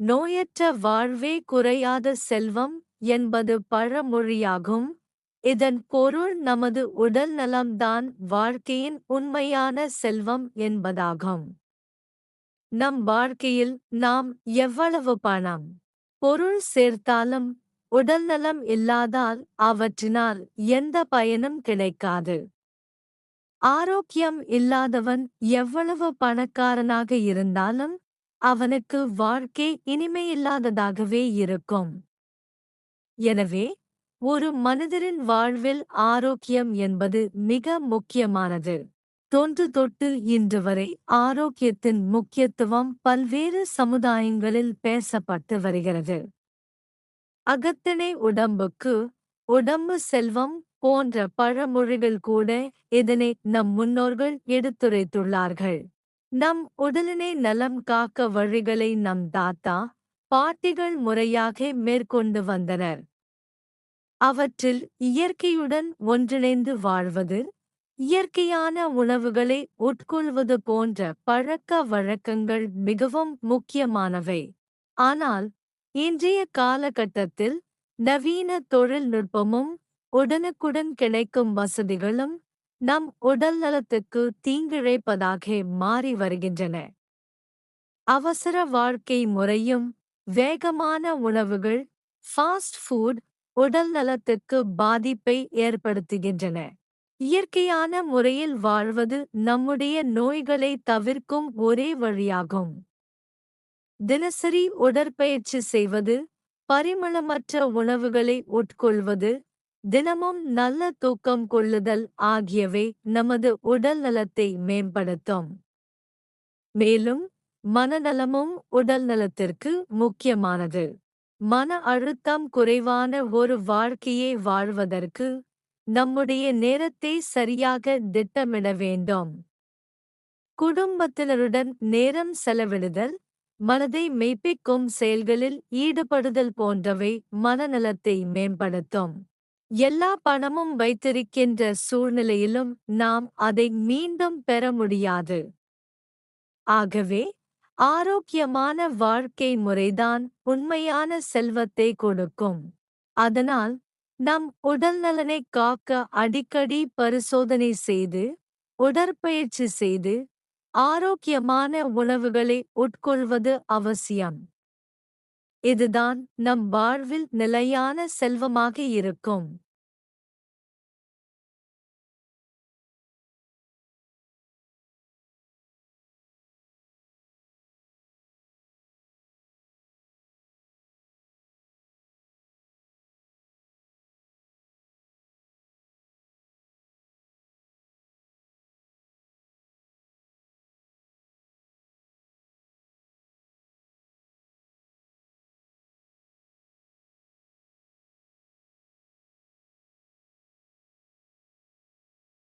நோயற்ற வாழ்வே குறையாத செல்வம் என்பது பழமொழியாகும். இதன் பொருள் நமது உடல் நலம்தான் வாழ்க்கையின் உண்மையான செல்வம் என்பதாகும். நம் வாழ்க்கையில் நாம் எவ்வளவு பணம் பொருள் சேர்த்தாலும் உடல்நலம் இல்லாதால் அவற்றினால் எந்த பயனும் கிடைக்காது. ஆரோக்கியம் இல்லாதவன் எவ்வளவு பணக்காரனாக இருந்தாலும் அவனுக்கு வாழ்க்கை இனிமையில்லாததாகவே இருக்கும். எனவே ஒரு மனிதரின் வாழ்வில் ஆரோக்கியம் என்பது மிக முக்கியமானது. தொன்று தொட்டு இன்று வரை ஆரோக்கியத்தின் முக்கியத்துவம் பல்வேறு சமுதாயங்களில் பேசப்பட்டு வருகிறது. அகத்தினை உடம்புக்கு உடம்பு செல்வம் போன்ற பழமொழிகள் கூட இதனை நம் முன்னோர்கள் எடுத்துரைத்துள்ளார்கள். நம் உடலினை நலம் காக்க வழிகளை நம் தாத்தா பாட்டிகள் முறையாக மேற்கொண்டு வந்தனர். அவற்றில் இயற்கையுடன் ஒன்றிணைந்து வாழ்வது இயற்கையான உணவுகளை உட்கொள்வது போன்ற பழக்க வழக்கங்கள் மிகவும் முக்கியமானவை. ஆனால் இன்றைய காலகட்டத்தில் நவீன தொழில்நுட்பமும் உடனுக்குடன் கிடைக்கும் வசதிகளும் நம் உடல் நலத்துக்கு தீங்கிழைப்பதாக மாறி வருகின்றன. அவசர வாழ்க்கை முறையும் வேகமான உணவுகள் ஃபாஸ்ட் ஃபுட் உடல் நலத்துக்கு பாதிப்பை ஏற்படுத்துகின்றன. இயற்கையான முறையில் வாழ்வது நம்முடைய நோய்களை தவிர்க்கும் ஒரே வழியாகும். தினசரி உடற்பயிற்சி செய்வது பரிமளமற்ற உணவுகளை உட்கொள்வது தினமும் நல்ல தூக்கம் கொள்ளுதல் ஆகியவை நமது உடல் நலத்தை மேம்படுத்தும். மேலும் மனநலமும் உடல் நலத்திற்கு முக்கியமானது. மன அழுத்தம் குறைவான ஒரு வாழ்க்கையை வாழ்வதற்கு நம்முடைய நேரத்தை சரியாக திட்டமிட வேண்டும். குடும்பத்தினருடன் நேரம் செலவிடுதல் மனதை மெய்ப்பிக்கும் செயல்களில் ஈடுபடுதல் போன்றவை மனநலத்தை மேம்படுத்தும். எல்லா பணமும் வைத்திருக்கின்ற சூழ்நிலையிலும் நாம் அதை மீண்டும் பெற முடியாது. ஆகவே ஆரோக்கியமான வாழ்க்கை முறைதான் உண்மையான செல்வத்தை கொடுக்கும். அதனால் நம் உடல்நலனை காக்க அடிக்கடி பரிசோதனை செய்து உடற்பயிற்சி செய்து ஆரோக்கியமான உணவுகளை உட்கொள்வது அவசியம். இதுதான் நம் வாழ்வில் நிலையான செல்வமாக இருக்கும்.